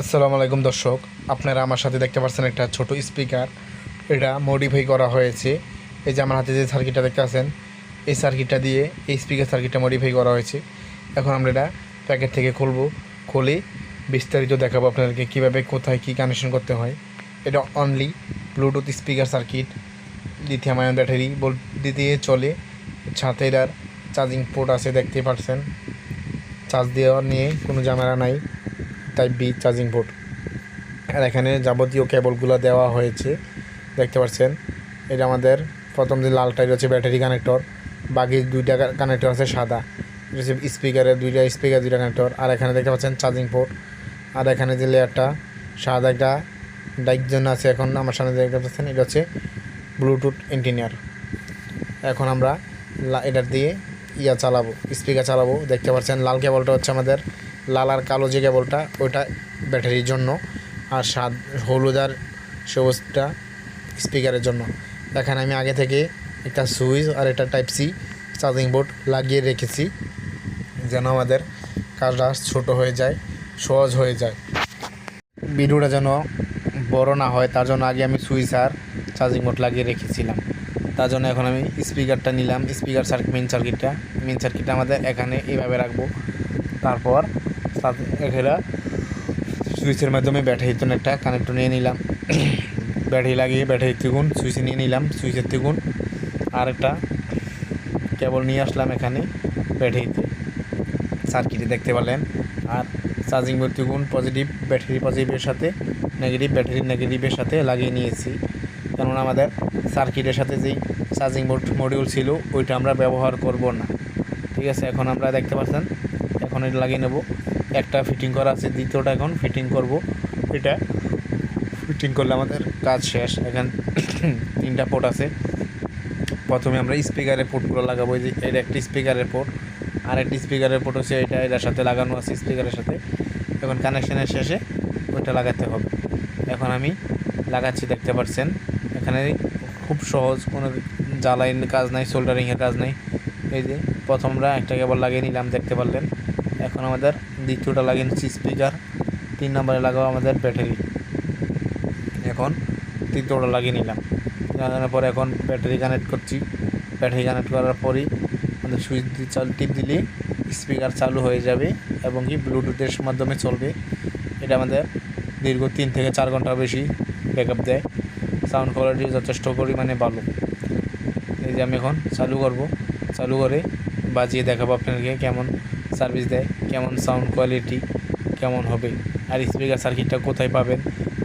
আসসালামু আলাইকুম দর্শক, আপনারা আমার সাথে দেখতে পাচ্ছেন একটা ছোট স্পিকার। এটা মডিফাই করা হয়েছে। এই যে আমার হাতে যে সার্কিটটা দেখতে পাচ্ছেন, এই সার্কিটটা দিয়ে এই স্পিকার সার্কিটটা মডিফাই করা হয়েছে। এখন আমরা এটা প্যাকেট থেকে খুলবো, খুলে বিস্তারিত দেখাবো আপনাদেরকে কীভাবে, কোথায়, কী কানেকশন করতে হয়। এটা only Bluetooth speaker circuit lithium ion battery বল দিয়ে চলে। সাথে এটার চার্জিং পোর্ট আছে, দেখতে পাচ্ছেন। চার্জ দেওয়া নিয়ে কোনো ঝামেলা নাই। টাইপ বি চার্জিং পোর্ট আর এখানে যাবতীয় কেবলগুলো দেওয়া হয়েছে। দেখতে পাচ্ছেন? এটা আমাদের প্রথম যে লালটাই রয়েছে ব্যাটারি কানেক্টর বাকি দুইটা কানেক্টর আছে সাদা। হচ্ছে স্পিকারের দুইটা স্পিকার দুইটা কানেক্টর আর এখানে দেখতে পাচ্ছেন চার্জিং পোর্ট আর এখানে যে লেয়ারটা সাদা একটা ডাইক জন্য আছে এখন আমার সামনে দেখতে পাচ্ছেন, এটা হচ্ছে ব্লুটুথ ইঞ্জিনিয়ার এখন আমরা এটার দিয়ে ইয়া চালাবো স্পিকার চালাবো। দেখতে পাচ্ছেন, লাল কেবলটা হচ্ছে আমাদের লাল আর কালো যে কেবলটা, ওইটা ব্যাটারির জন্য আর সাদ হলুদ আর সবুজটা স্পিকারের জন্য। এখানে আমি আগে থেকে একটা সুইচ আর একটা টাইপ সি চার্জিং বোর্ড লাগিয়ে রেখেছি, যেন আমাদের কাজটা ছোট হয়ে যায়, সহজ হয়ে যায়। ভিডিওটা যেন বড় না হয়, তার জন্য আগে আমি সুইচ আর চার্জিং বোর্ড লাগিয়ে রেখেছিলাম। তার জন্য এখন আমি স্পিকারটা নিলাম। স্পিকার সার্কিট মেন সার্কিটটা মেন সার্কিটটা আমাদের এখানে এইভাবে রাখব। তারপর এখানে সুইচের মাধ্যমে ব্যাটারির জন্য একটা কানেক্টর নিয়ে নিলাম। ব্যাটারি লাগিয়ে ব্যাটারির তিগুন সুইচে নিয়ে নিলাম, সুইচের তিগুন আর একটা কেবল নিয়ে আসলাম এখানে ব্যাটারিতে। সার্কিটে দেখতে পেলেন আর চার্জিং তিগুন পজিটিভ ব্যাটারি পজিটিভের সাথে নেগেটিভ ব্যাটারি নেগেটিভের সাথে লাগিয়ে নিয়েছি। কেননা আমাদের সার্কিটের সাথে যেই চার্জিং বোর্ড মডিউল ছিল, ওইটা আমরা ব্যবহার করব না। ঠিক আছে, এখন আমরা দেখতে পাচ্ছেন, এখন এটা লাগিয়ে নেব। একটা ফিটিং করা আছে, দ্বিতীয়টা এখন ফিটিং করব। এটা ফিটিং করলে আমাদের কাজ শেষ। এখন তিনটা পোর্ট আছে। প্রথমে আমরা স্পিকারের পোর্টগুলো লাগাবো যে এটা একটা স্পিকারের পোর্ট আর একটা স্পিকারের পোর্ট হচ্ছে এটা, এটার সাথে লাগানো আছে স্পিকারের সাথে। এখন কানেকশনের শেষে ওইটা লাগাতে হবে। এখন আমি লাগাচ্ছি, দেখতে পাচ্ছেন। এখানে খুব সহজ, কোনো জ্বালাই কাজ নাই সোল্ডারিংয়ের কাজ নাই। এই যে প্রথম আমরা একটা কেবল লাগিয়ে নিলাম, দেখতে পারলেন। এখন আমাদের দ্বিতীয়টা লাগিয়ে নিচ্ছি স্পিকার তিন নম্বরে লাগাবো আমাদের ব্যাটারি এখন তৃতীয়টা লাগিয়ে নিলাম। লাগানোর পরে এখন ব্যাটারি কানেক্ট করছি। ব্যাটারি কানেক্ট করার পরেই আমাদের সুইচ চাল টিপ দিলে স্পিকার চালু হয়ে যাবে এবং কি ব্লুটুথের মাধ্যমে চলবে। এটা আমাদের দীর্ঘ তিন থেকে চার ঘণ্টা বেশি ব্যাকআপ দেয়। সাউন্ড কোয়ালিটি যথেষ্ট পরিমাণে ভালো। এই যে আমি এখন চালু করব। চালু করে বাজিয়ে দেখাবো আপনাদেরকে কেমন সার্ভিস দেয়, কেমন সাউন্ড কোয়ালিটি কেমন হবে, আর স্পিকার সার্কিটটা কোথায় পাবেন,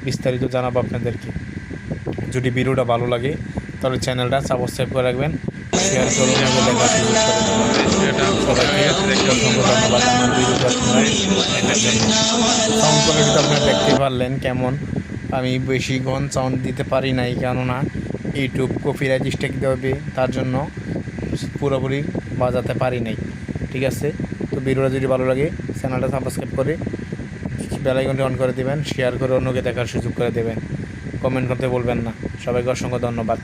বিস্তারিত জানাব আপনাদেরকে। যদি ভিডিওটা ভালো লাগে, তাহলে চ্যানেলটা সাবস্ক্রাইব করে রাখবেন শেয়ার করুন দেখার সাউন্ড কোয়ালিটি তো আপনারা দেখতে পারলেন কেমন। আমি বেশি ঘন সাউন্ড দিতে পারি নাই, কেননা ইউটিউব কপিরাইট স্টেক দেবে, তার জন্য পুরোপুরি বাজাতে পারি নাই, ঠিক আছে? ভিডিওটা যদি ভালো লাগে, চ্যানেলটা সাবস্ক্রাইব করে বেলাইকনটি অন করে দেবেন শেয়ার করে অন্যকে দেখার সুযোগ করে দেবেন। কমেন্ট করতে বলবেন না। সবাইকে অসংখ্য ধন্যবাদ।